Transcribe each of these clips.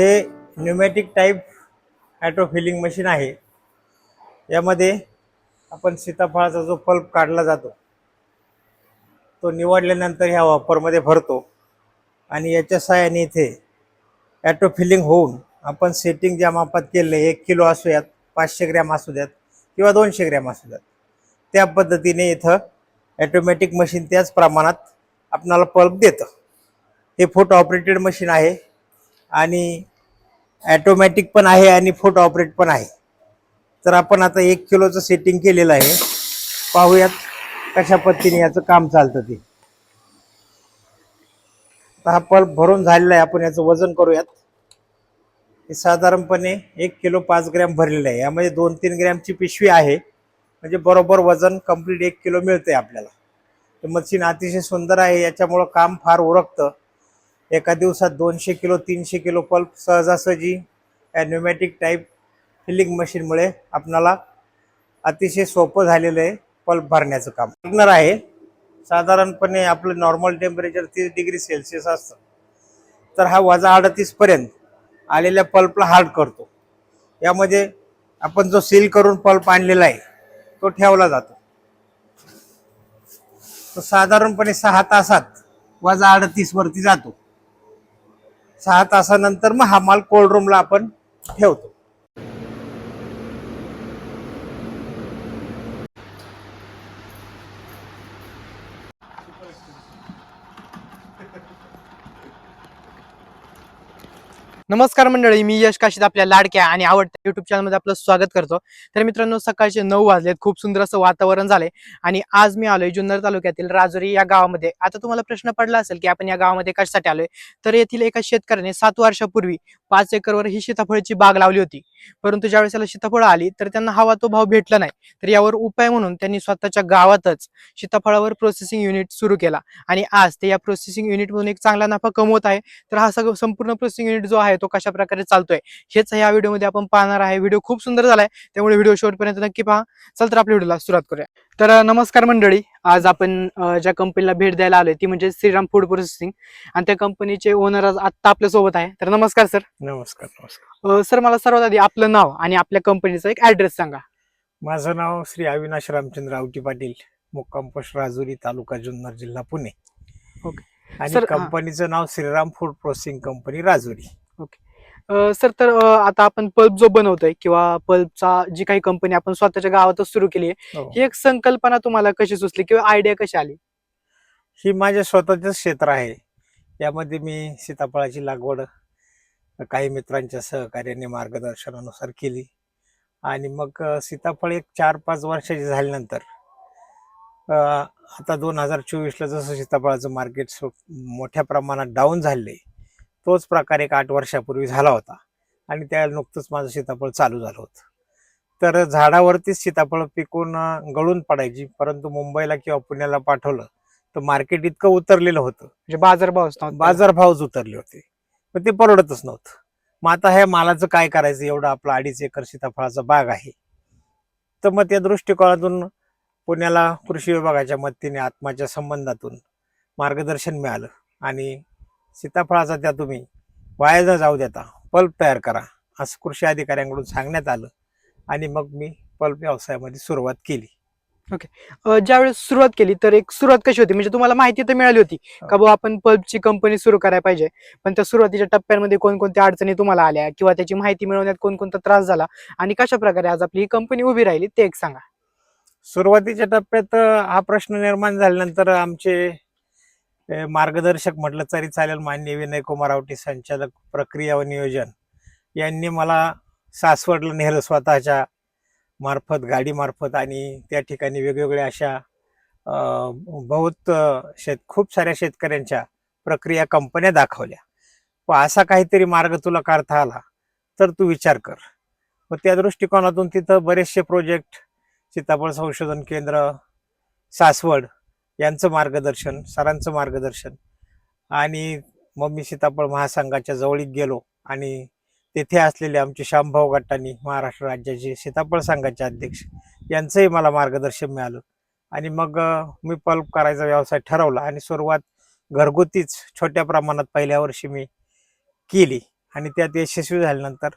हे pneumatic type auto filling machine आहे. यामध्ये आपण सीताफळाचा जो पल्प काढला जातो तो निवडल्यानंतर ह्या वापरमध्ये भरतो आणि याच्या सहाय्याने इथे ॲटो फिलिंग होऊन आपण सेटिंग ज्या मापात केलं एक किलो असू यात पाचशे ग्रॅम असू द्यात किंवा दोनशे ग्रॅम असू द्यात त्या पद्धतीने इथं ॲटोमॅटिक मशीन त्याच प्रमाणात आपणाला पल्प देतं. हे फोटो ऑपरेटेड मशीन आहे आणि ॲटोमॅटिक पण आहे आणि फोटो ऑपरेट पण आहे. तर आपण आता एक किलोचं सेटिंग केलेलं आहे. पाहूयात कशा पद्धतीने याचं काम चालतं ते. हा पल्प भरून झालेला आहे आपण याचं वजन करूयात. हे साधारणपणे एक किलो पाच ग्रॅम भरलेलं आहे. यामध्ये दोन तीन ग्रॅमची पिशवी आहे. म्हणजे बरोबर वजन कंप्लीट एक किलो मिळतंय आपल्याला. मशीन अतिशय सुंदर आहे याच्यामुळं काम फार उरकतं एका दिवसात दोनशे किलो तीनशे किलो पल्प सहजासहजी या टाईप फिलिंग मशीनमुळे आपणाला अतिशय सोपं झालेलं आहे पल्प भरण्याचं काम. लागणार आहे. साधारणपणे आपलं नॉर्मल टेम्परेचर तीस डिग्री सेल्सिअस असतं. तर हा वजा अडतीसपर्यंत आलेल्या पल्पला हार्ड करतो. यामध्ये आपण जो सील करून पल्प आणलेला आहे तो ठेवला जातो. तो साधारणपणे सहा तासात वजा अडतीसवरती जातो. सहा तासानंतर मग हा माल कोल्ड रूमला आपण ठेवतो. नमस्कार मंडळी मी यश काशीद आपल्या लाडक्या आणि आवडत्या युट्यूब चॅनलमध्ये आपलं स्वागत करतो. तर मित्रांनो सकाळचे नऊ वाजलेत खूप सुंदर असं वातावरण झालंय. आणि आज मी आलोय जुन्नर तालुक्यातील राजुरी या गावामध्ये. आता तुम्हाला प्रश्न पडला असेल की आपण या गावामध्ये कशासाठी आलोय? तर येथील एका शेतकऱ्याने सात वर्षापूर्वी पाच एकरवर ही सीताफळाची बाग लावली होती. परंतु ज्यावेळेस त्याला सीताफळ आली तर त्यांना हवा तो भाव भेटला नाही. तर यावर उपाय म्हणून त्यांनी स्वतःच्या गावातच सीताफळावर प्रोसेसिंग युनिट सुरू केला. आणि आज ते या प्रोसेसिंग युनिटमधून एक चांगला नफा कमवत आहे. तर हा सगळं संपूर्ण प्रोसेसिंग युनिट जो आहे तो कशा प्रकारे चालतोय हेच या व्हिडिओमध्ये आपण पाहणार आहे. व्हिडिओ खूप सुंदर झालाय त्यामुळे व्हिडिओ शेवटपर्यंत नक्की पहा. चल तर आपल्या व्हिडिओला सुरुवात करूया. तर नमस्कार मंडळी. आज आपण ज्या कंपनीला भेट द्यायला आलोय ती म्हणजे श्रीराम फूड प्रोसेसिंग आणि त्या कंपनीचे ओनर आज आत्ता आपल्यासोबत आहे. तर नमस्कार सर नमस्कार नमस्कार. सर मला सर्वात आधी आपलं नाव आणि आपल्या कंपनीचा एक ऍड्रेस सांगा. माझं नाव श्री अविनाश रामचंद्र आवटी पाटील मुक्काम पोस्ट राजुरी तालुका जुन्नर जिल्हा पुणे. ओके. आणि सर. कंपनीचं नाव Shriram food processing company Rajuri. अं, सर तर आता आपण पल्प जो बनवतोय किंवा पल्पचा जी काही कंपनी आपण स्वतःच्या गावातच सुरू केली आहे हो. ही एक संकल्पना तुम्हाला कशी सुचली किंवा आयडिया कशी आली? ही माझ्या स्वतःचंच क्षेत्र आहे. यामध्ये मी सीताफळाची लागवड काही मित्रांच्या सहकार्याने मार्गदर्शनानुसार केली. आणि मग सीताफळ एक चार पाच वर्षाची झाल्यानंतर आता दोन हजार चोवीसला जसं सीताफळाचं मार्केट मोठ्या प्रमाणात डाऊन झाले तोच प्रकार एक आठ वर्षापूर्वी झाला होता. आणि त्या नुकतंच माझं सीताफळ चालू झालं होतं. तर झाडावरतीच सीताफळ पिकून गळून पडायची. परंतु मुंबईला किंवा पुण्याला पाठवलं तर मार्केट इतकं उतरलेलं होतं. म्हणजे बाजारभाव असतो बाजारभावच उतरले होते. पण ते परवडतच नव्हतं. मग आता ह्या मालाचं काय करायचं? एवढं आपलं अडीच एकर सीताफळाचा बाग आहे. तर मग त्या दृष्टिकोनातून पुण्याला कृषी विभागाच्या मदतीने आत्माच्या संबंधातून मार्गदर्शन मिळालं. आणि सीताफळाचा त्या तुम्ही. वाया न जाऊ देता पल्प तयार करा. असं कृषी अधिकाऱ्यांकडून सांगण्यात आलं. आणि मग मी पल्प व्यवसायामध्ये सुरुवात केली. अं, ज्यावेळेस सुरुवात केली तर एक सुरुवात कशी होती? म्हणजे तुम्हाला माहिती तर मिळाली होती का बुवा आपण पल्पची कंपनी सुरू करायला पाहिजे? पण त्या सुरुवातीच्या टप्प्यांमध्ये कोणकोणत्या अडचणी तुम्हाला आल्या किंवा त्याची माहिती मिळवण्यात कोणकोणता त्रास झाला आणि कशा प्रकारे आज आपली ही कंपनी उभी राहिली ते एक सांगा. सुरुवातीच्या टप्प्यात हा प्रश्न निर्माण झाल्यानंतर आमचे मार्गदर्शक म्हटलं तरी चालेल मान्य विनय कुमार आवटी संचालक प्रक्रिया व नियोजन. यांनी मला सासवडला नेलं स्वतःच्या मार्फत गाडीमार्फत आणि त्या ठिकाणी वेगवेगळ्या अशा बहुत शेत खूप साऱ्या शेतकऱ्यांच्या प्रक्रिया कंपन्या दाखवल्या. व असा काहीतरी मार्ग तुला काढता आला तर तू विचार कर. व त्या दृष्टिकोनातून तिथं बरेचसे प्रोजेक्ट सीताफळ संशोधन केंद्र सासवड यांचं मार्गदर्शन सरांचं मार्गदर्शन. आणि मग मी सीताफळ महासंघाच्या जवळीक गेलो आणि तेथे असलेले आमचे श्यामभाऊ गटांनी महाराष्ट्र राज्याचे सीताफळ संघाचे अध्यक्ष यांचंही मला मार्गदर्शन मिळालं. आणि मग मी पल्प करायचा व्यवसाय ठरवला आणि सुरुवात घरगुतीच छोट्या प्रमाणात पहिल्या वर्षी मी केली. आणि त्यात यशस्वी झाल्यानंतर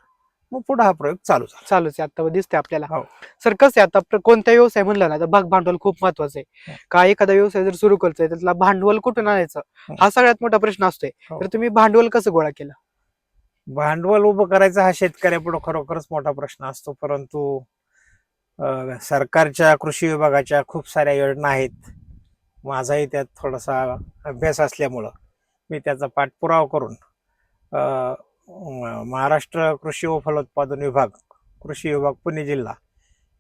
मग पुढे हा प्रयोग चालू झाला. चालूच आहे आता दिसते आपल्याला. हो. सर कसं आहे? आता प्र- कोणता व्यवसाय म्हणला ना तर भाग भांडवल खूप महत्वाचं आहे. हो. का एखादा व्यवसाय जर सुरू करतोय तर त्याला भांडवल कुठून आणायचं? हो. हा सगळ्यात मोठा प्रश्न असतोय. हो. तर तुम्ही भांडवल कसं गोळा केलं? भांडवल उभं करायचा हा शेतकऱ्यापुढे खरोखरच मोठा प्रश्न असतो. परंतु अं, सरकारच्या कृषी विभागाच्या खूप साऱ्या योजना आहेत. माझाही त्यात थोडासा अभ्यास असल्यामुळं मी त्याचा पाठपुरावा करून अं, महाराष्ट्र कृषी व फलोत्पादन विभाग कृषी विभाग पुणे जिल्हा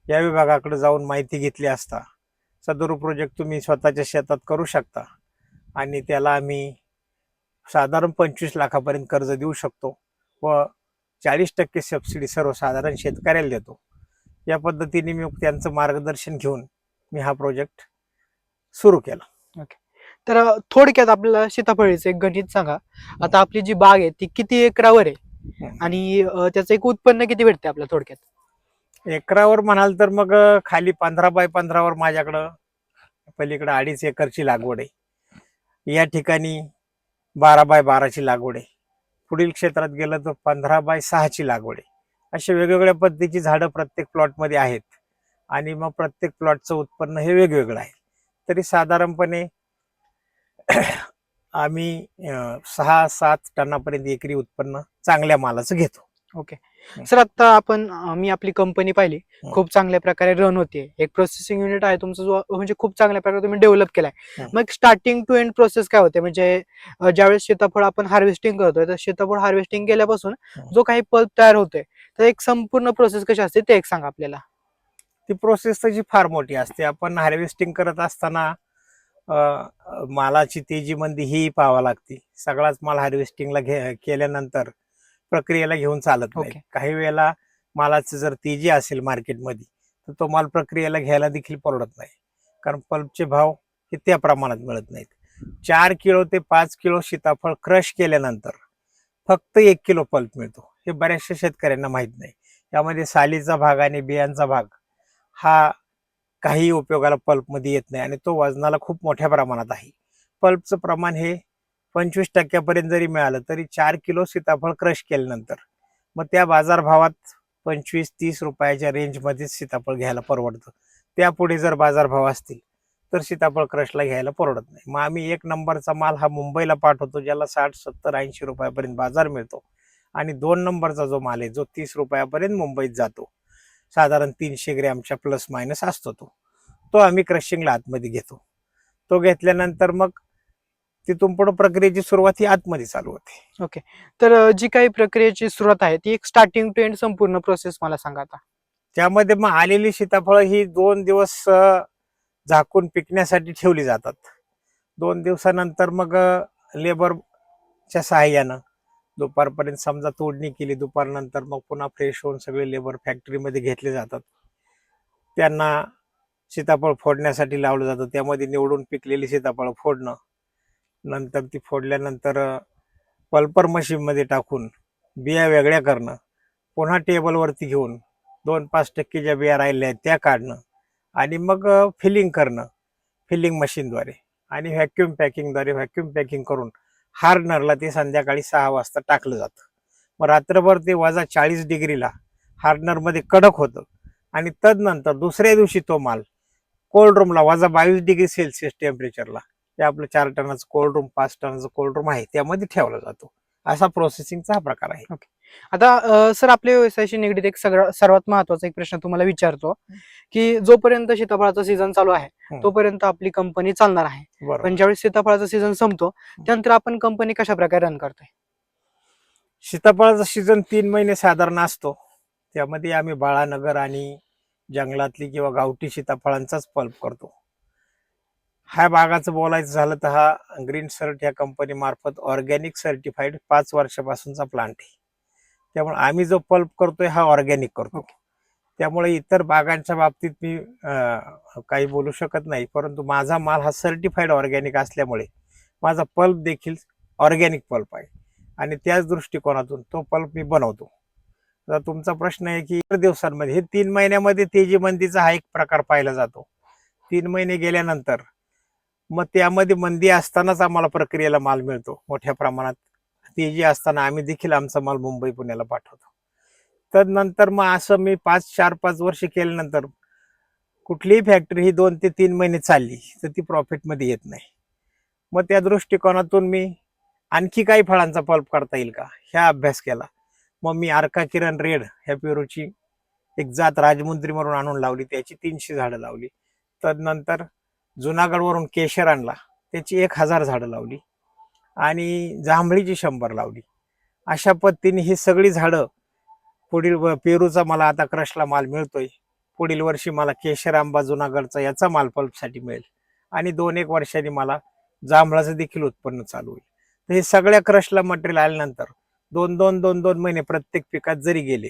या विभागाकडे जाऊन माहिती घेतली असता सदर प्रोजेक्ट तुम्ही स्वतःच्या शेतात करू शकता आणि त्याला आम्ही साधारण पंचवीस लाखापर्यंत कर्ज देऊ शकतो व चाळीस टक्के सबसिडी सर्वसाधारण शेतकऱ्याला देतो. या पद्धतीने मी त्यांचं मार्गदर्शन घेऊन मी हा प्रोजेक्ट सुरू केला. तर थोडक्यात आपल्याला सीताफळीचं एक गणित सांगा. आता आपली जी बाग आहे ती किती एकरावर आहे? आणि त्याचं एक उत्पन्न किती भेटते आपल्याला थोडक्यात? एकरावर म्हणाल तर मग खाली पंधरा बाय पंधरावर माझ्याकडं पलीकडं अडीच एकरची लागवड आहे. या ठिकाणी बारा बाय बाराची लागवड आहे. पुढील क्षेत्रात गेलं तर पंधरा बाय सहाची लागवड आहे. अशा वेगवेगळ्या पद्धतीची झाडं प्रत्येक प्लॉटमध्ये आहेत. आणि मग प्रत्येक प्लॉटचं उत्पन्न हे वेगवेगळं आहे. तरी साधारणपणे आम्ही सहा सात टनापर्यंत एकरी उत्पन्न चांगल्या मालाचं घेतो. सर आता आपण मी आपली कंपनी पाहिली. खूप चांगल्या प्रकारे रन होते. एक प्रोसेसिंग युनिट आहे तुमचं जो म्हणजे खूप चांगल्या प्रकारे तुम्ही डेव्हलप केलाय. मग स्टार्टिंग टू एंड प्रोसेस काय होते? म्हणजे ज्यावेळेस सीताफळ आपण हार्वेस्टिंग करतोय तर सीताफळ हार्वेस्टिंग केल्यापासून. जो काही पल्प तयार होतोय तर एक संपूर्ण प्रोसेस कशी असते ते एक सांगा आपल्याला. ती प्रोसेस त्याची फार मोठी असते. आपण हार्वेस्टिंग करत असताना मालाची तेजी मंदी ही पाहावं लागते. सगळाच माल हार्वेस्टिंगला घे केल्यानंतर प्रक्रियेला घेऊन चालत नाही. काही वेळेला मालाचं जर तेजी असेल मार्केटमध्ये तर तो माल प्रक्रियेला घ्यायला देखील परवडत नाही. कारण पल्पचे भाव हे त्या प्रमाणात मिळत नाहीत. चार किलो ते पाच किलो सीताफळ क्रश केल्यानंतर फक्त एक किलो पल्प मिळतो. हे बऱ्याचशा शेतकऱ्यांना माहीत नाही. यामध्ये सालीचा भाग आणि बियांचा भाग हा काही उपयोगाला पल्पमध्ये येत नाही आणि तो वजनाला खूप मोठ्या प्रमाणात आहे. पल्पचं प्रमाण हे पंचवीस टक्क्यापर्यंत जरी मिळालं तरी चार किलो सीताफळ क्रश केल्यानंतर मग त्या बाजारभावात पंचवीस तीस रुपयाच्या रेंजमध्येच सीताफळ घ्यायला परवडतं. त्यापुढे जर बाजारभाव असतील तर सीताफळ क्रशला घ्यायला परवडत नाही. मग आम्ही एक नंबरचा माल हा मुंबईला पाठवतो ज्याला साठ सत्तर ऐंशी रुपयापर्यंत बाजार मिळतो आणि दोन नंबरचा जो माल आहे जो तीस रुपयापर्यंत मुंबईत जातो. साधारण तीनशे ग्रॅमच्या प्लस मायनस असतो तो. तो आम्ही क्रशिंगला आतमध्ये घेतो. तो घेतल्यानंतर मग तिथून पुढे प्रक्रियेची सुरुवात ही आतमध्ये चालू होते. तर अं, जी काही प्रक्रियेची सुरुवात आहे ती एक स्टार्टिंग टू एंड संपूर्ण प्रोसेस मला सांगा आता. त्यामध्ये मग आलेली सीताफळं ही दोन दिवस झाकून पिकण्यासाठी ठेवली जातात. दोन दिवसानंतर मग लेबरच्या सहाय्यानं दुपारपर्यंत समजा तोडणी केली दुपारनंतर मग पुन्हा फ्रेश होऊन सगळे लेबर फॅक्टरीमध्ये घेतले जातात. त्यांना सीताफळ फोडण्यासाठी लावलं जातं. त्यामध्ये निवडून पिकलेली सीताफळ फोडणं नंतर ती फोडल्यानंतर पल्पर मशीनमध्ये टाकून बिया वेगळ्या करणं पुन्हा टेबलवरती घेऊन दोन पाच टक्के ज्या बिया राहिल्या आहेत त्या काढणं आणि मग फिलिंग करणं फिलिंग मशीनद्वारे आणि व्हॅक्युम पॅकिंगद्वारे व्हॅक्युम पॅकिंग करून हार्डनरला ते संध्याकाळी सहा वाजता टाकलं जातं. मग रात्रभर ते वजा चाळीस डिग्रीला हार्डनरमध्ये कडक होतं. आणि तदनंतर दुसऱ्या दिवशी तो माल कोल्ड रूमला वजा बावीस डिग्री सेल्सिअस टेम्परेचरला ते आपलं चार टनाचं कोल्ड रूम पाच टनाचं कोल्ड रूम आहे त्यामध्ये ठेवला जातो. असा प्रोसेसिंगचा हा प्रकार आहे. आता सर आपल्या व्यवसायाशी निगडीत एक सगळं सर्वात महत्त्वाचा एक प्रश्न तुम्हाला विचारतो की जोपर्यंत सीताफळाचा सीझन चालू आहे. तोपर्यंत आपली कंपनी चालणार आहे. पण ज्यावेळेस सीताफळाचा सीझन संपतो त्यानंतर आपण कंपनी कशा प्रकारे रन करतोय? सीताफळाचा सीझन तीन महिने साधारण असतो. त्यामध्ये आम्ही बाळानगर आणि जंगलातली किंवा गावठी सीताफळांचाच पल्प करतो. ह्या बागाचं बोलायचं झालं तर हा ग्रीन सर्ट या कंपनी मार्फत ऑर्गॅनिक सर्टिफाईड पाच वर्षापासूनचा प्लांट आहे. त्यामुळे आम्ही जो पल्प करतोय हा ऑर्गॅनिक करतो त्यामुळे इतर बागांच्या बाबतीत मी काही बोलू शकत नाही परंतु माझा माल हा सर्टिफाईड ऑर्गॅनिक असल्यामुळे माझा पल्प देखील ऑर्गॅनिक पल्प आहे. आणि त्याच दृष्टिकोनातून तो पल्प मी बनवतो. आता तुमचा प्रश्न आहे की इतर दिवसांमध्ये हे तीन महिन्यामध्ये तेजी मंदीचा हा एक प्रकार पाहिला जातो. तीन महिने गेल्यानंतर मग त्यामध्ये मंदी असतानाच आम्हाला प्रक्रियेला माल मिळतो मोठ्या प्रमाणात. तेजी असताना आम्ही देखील आमचा माल मुंबई पुण्याला पाठवतो. तर नंतर मग असं मी पाच चार पाच वर्ष केल्यानंतर कुठलीही फॅक्टरी ही दोन ते तीन महिने चालली तर ती प्रॉफिटमध्ये येत नाही. मग त्या दृष्टिकोनातून मी आणखी काही फळांचा पल्प काढता येईल का? ह्या अभ्यास केला. मग मी आर्का किरण रेड ह्या पेरूची एक जात राजमुंद्री म्हणून आणून लावली त्याची तीनशे झाडं लावली. तदनंतर जुनागडवरून केशर आणला. त्याची एक हजार झाडं लावली. आणि जांभळीची शंभर लावली. अशा पद्धतीने ही सगळी झाडं पुढील व- पेरूचा मला आता क्रशला माल मिळतोय. पुढील वर्षी मला केशर आंबा जुनागडचा याचा माल पल्पसाठी मिळेल. आणि दोन एक वर्षांनी मला जांभळाचं देखील उत्पन्न चालू होईल. तर हे सगळ्या क्रशला मटेरियल आल्यानंतर दोन दोन दोन दोन महिने प्रत्येक पिकात जरी गेले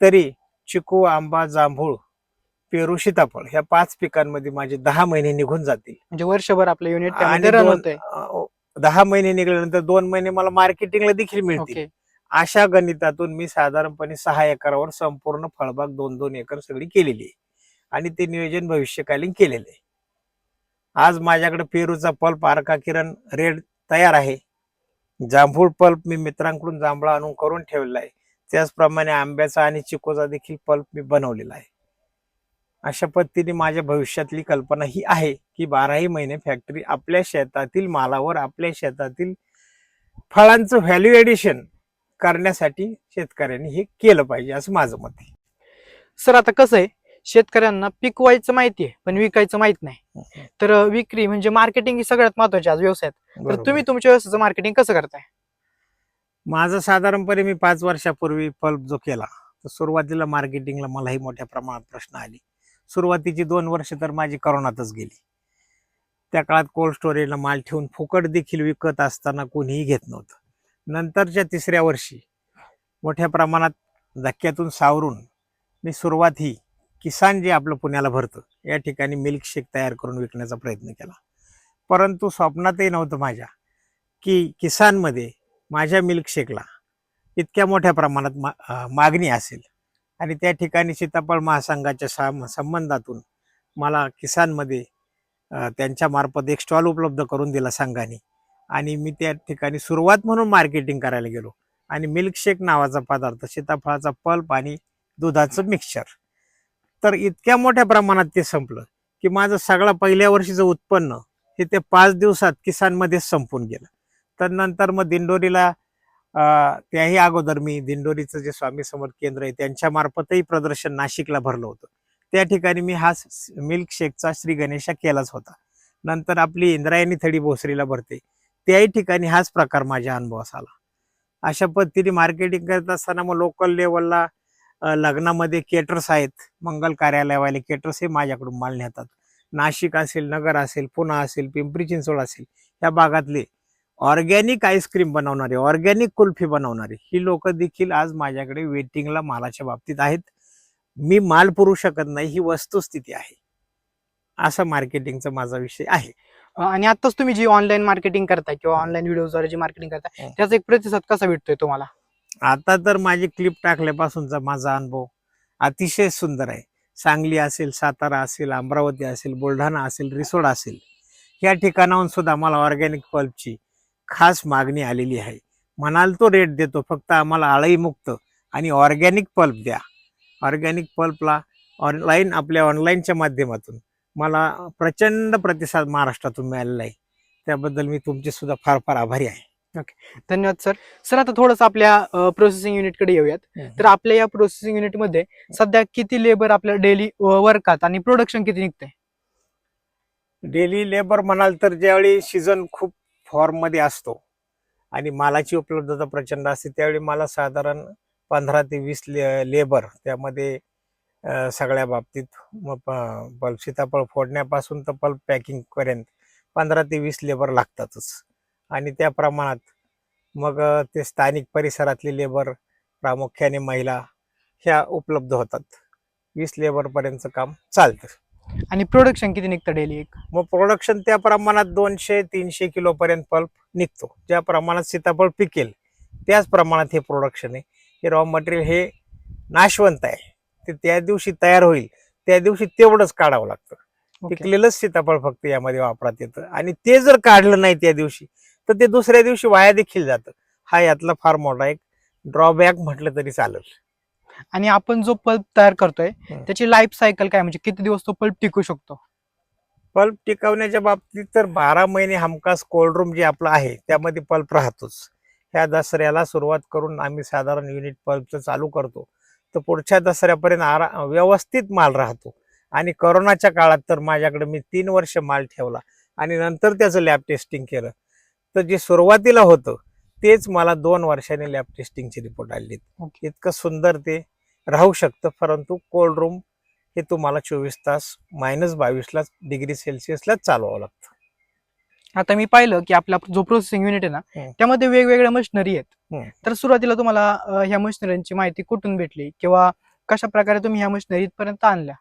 तरी चिकू आंबा जांभूळ पेरू सीताफळ ह्या पाच पिकांमध्ये माझे दहा महिने निघून जातील. म्हणजे वर्षभर आपलं युनिट आणि त्यामध्ये अं, दहा महिने निघाल्यानंतर दोन महिने मला मार्केटिंगला देखील मिळतील. ओके. अशा गणितातून मी साधारणपणे सहा एकरावर संपूर्ण फळबाग दोन दोन एकर सगळी केलेली आहे. आणि ते नियोजन भविष्यकालीन केलेले आहे. आज माझ्याकडे पेरूचा पल्प आरका किरण रेड तयार आहे. जांभूळ पल्प मी मित्रांकडून जांभळा आणून करून ठेवलेला आहे. त्याचप्रमाणे आंब्याचा आणि चिकोचा देखील पल्प मी बनवलेला आहे. अशा पद्धतीने माझ्या भविष्यातली कल्पना ही आहे की बाराही महिने फॅक्टरी आपल्या शेतातील मालावर आपल्या शेतातील फळांचं व्हॅल्यू एडिशन करण्यासाठी शेतकऱ्यांनी हे केलं पाहिजे असं माझं मत आहे. सर आता कसं आहे शेतकऱ्यांना पिकवायचं माहिती आहे पण विकायचं माहीत नाही. तर विक्री म्हणजे मार्केटिंग ही सगळ्यात महत्वाची आज व्यवसायात. तर. तुम्ही तुमच्या व्यवसायाचं मार्केटिंग कसं करताय? माझं साधारणपणे मी पाच वर्षापूर्वी पल्प जो केला तर सुरुवातीला मार्केटिंगला मलाही मोठ्या प्रमाणात प्रश्न आले. सुरुवातीची दोन वर्ष तर माझी करोनातच गेली. त्या काळात कोल्ड स्टोरेजला माल ठेवून फुकट देखील विकत असताना कोणीही घेत नव्हतं. नंतरच्या तिसऱ्या वर्षी मोठ्या प्रमाणात धक्क्यातून सावरून मी सुरुवात ही किसान जे आपलं पुण्याला भरतं या ठिकाणी मिल्कशेक तयार करून विकण्याचा प्रयत्न केला. परंतु स्वप्नातही नव्हतं माझ्या की किसानमध्ये माझ्या मिल्कशेकला इतक्या मोठ्या प्रमाणात मा मागणी असेल. आणि त्या ठिकाणी सीताफळ महासंघाच्या साम संबंधातून मला किसानमध्ये त्यांच्यामार्फत त्यांच्या मार्फत एक स्टॉल उपलब्ध करून दिला संघाने. आणि मी त्या ठिकाणी सुरुवात म्हणून मार्केटिंग करायला गेलो. आणि मिल्कशेक नावाचा पदार्थ सीताफळाचा पल्प आणि दुधाचं मिक्सचर. तर इतक्या मोठ्या प्रमाणात ते संपलं की माझं सगळं पहिल्या वर्षीचं उत्पन्न हे ते पाच दिवसात किसानमध्येच संपून गेलं. तर नंतर मग दिंडोरीला त्याही अगोदर मी दिंडोरीचं जे स्वामी समर्थ केंद्र आहे त्यांच्या मार्फतही प्रदर्शन नाशिकला भरलं होतं. त्या ठिकाणी मी हा मिल्क शेकचा श्री गणेशा केलाच होता. नंतर आपली इंद्रायणी थडी भोसरीला भरते. त्याही ठिकाणी हाच प्रकार माझ्या अनुभवास आला. अशा पद्धतीने मार्केटिंग करत असताना मग लोकल लेवलला लग्नामध्ये केटर्स आहेत मंगल कार्यालयवाले केटर्स हे माझ्याकडून माल नेतात. नाशिक असेल नगर असेल पुणा असेल पिंपरी चिंचवड असेल या भागातले ऑर्गॅनिक आईस्क्रीम बनवणारे ऑर्गॅनिक कुल्फी बनवणारे ही लोक देखील आज माझ्याकडे वेटिंगला मालाच्या बाबतीत आहेत. मी माल पुरू शकत नाही ही वस्तुस्थिती आहे. असा मार्केटिंगचा माझा विषय आहे. आणि आताच तुम्ही जी ऑनलाईन मार्केटिंग करताय किंवा ऑनलाईन व्हिडिओद्वारे जी मार्केटिंग करताय हं. त्याचा एक प्रतिसाद कसा भेटतोय तुम्हाला? आता तर माझी क्लिप टाकल्यापासूनचा माझा अनुभव अतिशय सुंदर आहे. सांगली असेल सातारा असेल अमरावती असेल बुलढाणा असेल रिसोड असेल. या ठिकाणाहून सुद्धा मला ऑर्गॅनिक पल्पची खास मागणी आलेली आहे. म्हणाल तो रेट देतो फक्त आम्हाला आळई मुक्त आणि ऑर्गॅनिक पल्प द्या. ऑर्गॅनिक पल्पला ऑनलाईन आपल्या ऑनलाईनच्या माध्यमातून मला प्रचंड प्रतिसाद महाराष्ट्रातून मिळालेला आहे. त्याबद्दल मी तुमचे सुद्धा फार फार आभारी आहे. धन्यवाद सर सर आता थोडंसं आपल्या प्रोसेसिंग युनिटकडे येऊयात. तर आपल्या या प्रोसेसिंग युनिटमध्ये सध्या किती लेबर आपल्या डेली वर्कात आणि प्रोडक्शन किती निघतंय? डेली लेबर म्हणाल तर ज्यावेळी सीझन खूप फॉर्ममध्ये असतो. आणि मालाची उपलब्धता प्रचंड असते. त्यावेळी मला साधारण पंधरा ते वीस ले लेबर त्यामध्ये सगळ्या बाबतीत मग प- पल्प सीताफळ फोडण्यापासून तर पल्प पॅकिंगपर्यंत पंधरा ते वीस लेबर लागतातच. आणि त्या प्रमाणात मग ते स्थानिक परिसरातले लेबर प्रामुख्याने महिला ह्या उपलब्ध होतात. वीस लेबरपर्यंतचं काम चालतं. आणि प्रोडक्शन किती निघतं डेली एक? मग प्रोडक्शन त्या प्रमाणात दोनशे तीनशे किलो पर्यंत पल्प निघतो. ज्या प्रमाणात सीताफळ पिकेल त्याच प्रमाणात हे प्रोडक्शन आहे. हे रॉ मटेरियल हे नाशवंत आहे. ते त्या दिवशी तयार होईल. त्या दिवशी तेवढंच काढावं लागतं. पिकलेलंच सीताफळ फक्त यामध्ये वापरात येतं. आणि ते जर काढलं नाही त्या दिवशी तर ते दुसऱ्या दिवशी वाया देखील जातं. हा यातला फार मोठा एक ड्रॉबॅक म्हटलं तरी चालेल. आणि आपण जो पल्प तयार करतोय. त्याची लाईफ सायकल काय म्हणजे किती दिवस तो पल्प टिकू शकतो? पल्प टिकवण्याच्या बाबतीत तर बारा महिने हमखास कोल्ड रूम जे आपलं आहे त्यामध्ये पल्प राहतोच. ह्या दसऱ्याला सुरुवात करून आम्ही साधारण युनिट पल्पचं चालू करतो. तर पुढच्या दसऱ्यापर्यंत आरा व्यवस्थित माल राहतो. आणि करोनाच्या काळात तर माझ्याकडे मी तीन वर्ष माल ठेवला. आणि नंतर त्याचं लॅब टेस्टिंग केलं. तर जे सुरुवातीला होतं तेच मला दोन वर्षांनी लॅब टेस्टिंगची रिपोर्ट आली. इतकं सुंदर ते राहू शकतं परंतु कोल्ड रूम हे तुम्हाला चोवीस तास मायनस बावीसला डिग्री सेल्सिअसलाच चालवावं लागतं. आता मी पाहिलं की आपला जो प्रोसेसिंग युनिट आहे ना. त्यामध्ये वेगवेगळ्या मशिनरी आहेत. तर सुरुवातीला तुम्हाला ह्या मशिनरीची माहिती कुठून भेटली? किंवा कशा प्रकारे तुम्ही ह्या मशिनरी इथपर्यंत आणल्या?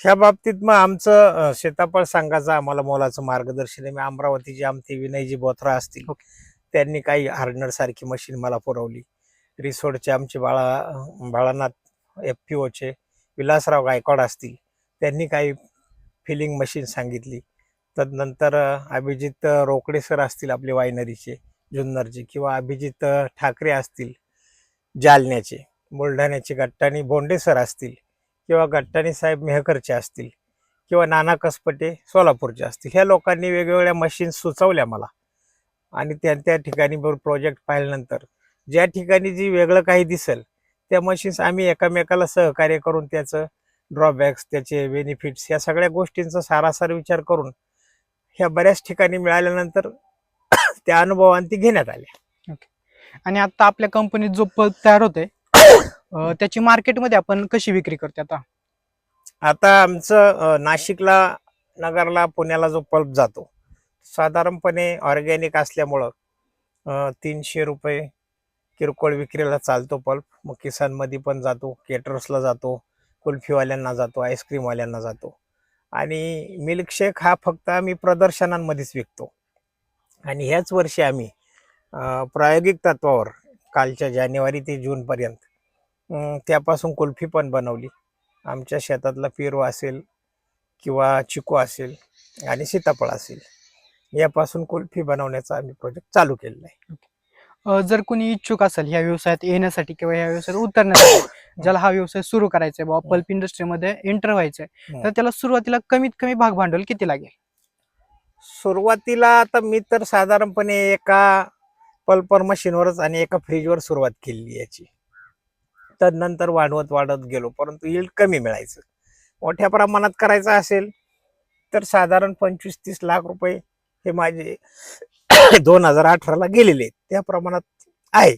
ह्या बाबतीत मग आमचं अं, शेताफळ संघाचं आम्हाला मोलाचं मार्गदर्शन आहे. मी अमरावतीचे आमचे विनयजी बोथरा असतील. त्यांनी काही हार्डनरसारखी मशीन मला पुरवली. रिसोडचे आमचे बाळा बाळानाथ एफ पी ओचे विलासराव गायकवाड असतील त्यांनी काही फिलिंग मशीन सांगितली. तदनंतर अभिजित रोकडे सर असतील आपले वायनरीचे जुन्नरचे किंवा अभिजित ठाकरे असतील जालन्याचे बुलढाण्याचे गट्टाणी बोंडे सर असतील किंवा गट्टाणी साहेब मेहकरचे असतील किंवा नाना कसपटे सोलापूरचे असतील. ह्या लोकांनी वेगवेगळ्या मशीन सुचवल्या मला. आणि त्या त्या ठिकाणी बरोबर प्रोजेक्ट पाहिल्यानंतर. ज्या ठिकाणी जी वेगळं काही दिसेल त्या मशीन्स आम्ही एकामेकाला सहकार्य करून त्याचं ड्रॉबॅक्स त्याचे बेनिफिट्स या सगळ्या गोष्टींचा सारासार विचार करून ह्या बऱ्याच ठिकाणी मिळाल्यानंतर त्या अनुभवांती ती घेण्यात आल्या. आणि आता आपल्या कंपनीत जो पल्प तयार होतोय अं, त्याची मार्केटमध्ये आपण कशी विक्री करतो आता? आता आमचं नाशिकला नगरला पुण्याला जो पल्प जातो साधारणपणे ऑर्गॅनिक असल्यामुळं तीनशे रुपये किरकोळ विक्रीला चालतो पल्प. मग किसानमध्ये पण जातो केटर्सला जातो कुल्फीवाल्यांना जातो आईस्क्रीमवाल्यांना जातो. आणि मिल्कशेक हा फक्त आम्ही प्रदर्शनांमध्येच विकतो. आणि ह्याच वर्षी आम्ही प्रायोगिक तत्वावर कालच्या जानेवारी ते जूनपर्यंत त्यापासून कुल्फी पण बनवली. आमच्या शेतातला पेरू असेल किंवा चिकू असेल आणि सीताफळ असेल. यापासून कुल्फी बनवण्याचा आम्ही प्रोजेक्ट चालू केलेला आहे. अं, जर कोणी इच्छुक असेल ह्या व्यवसायात येण्यासाठी किंवा ह्या व्यवसायात उतरण्यासाठी ज्याला हा व्यवसाय सुरू करायचा आहे बाबा पल्प इंडस्ट्रीमध्ये एंटर व्हायचंय तर त्याला सुरुवातीला कमीत कमी भाग भांडवल किती लागेल? सुरुवातीला आता मी तर साधारणपणे एका पल्पर मशीनवरच आणि एका फ्रीजवर सुरुवात केली याची. तदनंतर वाढवत वाढत गेलो परंतु yield कमी मिळायचं. मोठ्या प्रमाणात करायचं असेल तर साधारण पंचवीस तीस लाख रुपये हे माझे दोन हजार अठराला गेलेले त्या प्रमाणात आहे.